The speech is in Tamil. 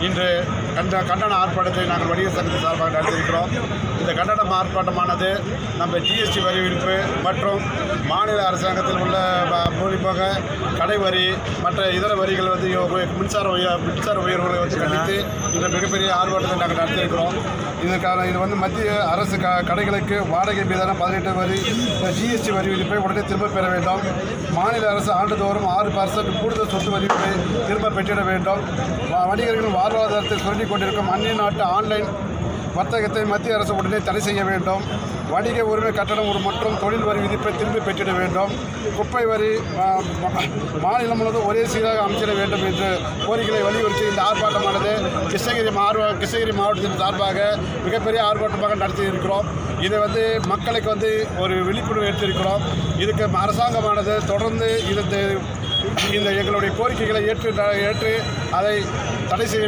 இன்று கண்ட கண்டன ஆர்ப்பாட்டத்தை நாங்கள் வணிக சங்கத்தின் சார்பாக நடத்தியிருக்கிறோம். இந்த கண்டன ஆர்ப்பாட்டமானது நம்ம ஜிஎஸ்டி வரி விதிப்பு மற்றும் மாநில அரசாங்கத்தில் உள்ள ப- கடை வரி மற்ற இதர வரிகள் வந்து மின்சார உயர் மின்சார உயர்வுகளை வந்து கண்டித்து இந்த மிகப்பெரிய ஆர்ப்பாட்டத்தை நாங்கள் நடத்தியிருக்கிறோம். இதற்கான இது வந்து மத்திய அரசு க கடைகளுக்கு வாடகை மீதான பதினெட்டு வரி ஜிஎஸ்டி வரி விதிப்பை உடனே திரும்ப பெற வேண்டும். மாநில அரசு ஆண்டுதோறும் ஆறு பர்சன்ட் கூடுதல் சொத்து வரிப்பை திரும்ப பெற்றிட வேண்டும். வணிகர்களின் வாழ்வாதாரத்தை சுரண்டி கொண்டிருக்கும் அந்நிய நாட்டு ஆன்லைன் வர்த்தகத்தை மத்திய அரசு உடனே தடை செய்ய வேண்டும். வணிக உரிமை கட்டணம் ஒரு மற்றும் தொழில் வரி விதிப்பை திரும்பி பெற்றிட வேண்டும். குப்பை வரி மாநிலம் முழுவதும் ஒரே சீராக அமைச்சிட வேண்டும் என்று கோரிக்கைகளை வலியுறுத்தி இந்த ஆர்ப்பாட்டமானது கிருஷ்ணகிரி மாவட்ட கிருஷ்ணகிரி மாவட்டத்தின் சார்பாக மிகப்பெரிய ஆர்ப்பாட்டமாக நடத்தி இருக்கிறோம் இதை வந்து மக்களுக்கு வந்து ஒரு விழிப்புணர்வு எடுத்திருக்கிறோம் இதுக்கு அரசாங்கமானது தொடர்ந்து இது இந்த எங்களுடைய கோரிக்கைகளை ஏற்று ஏற்று அதை தடை செய்ய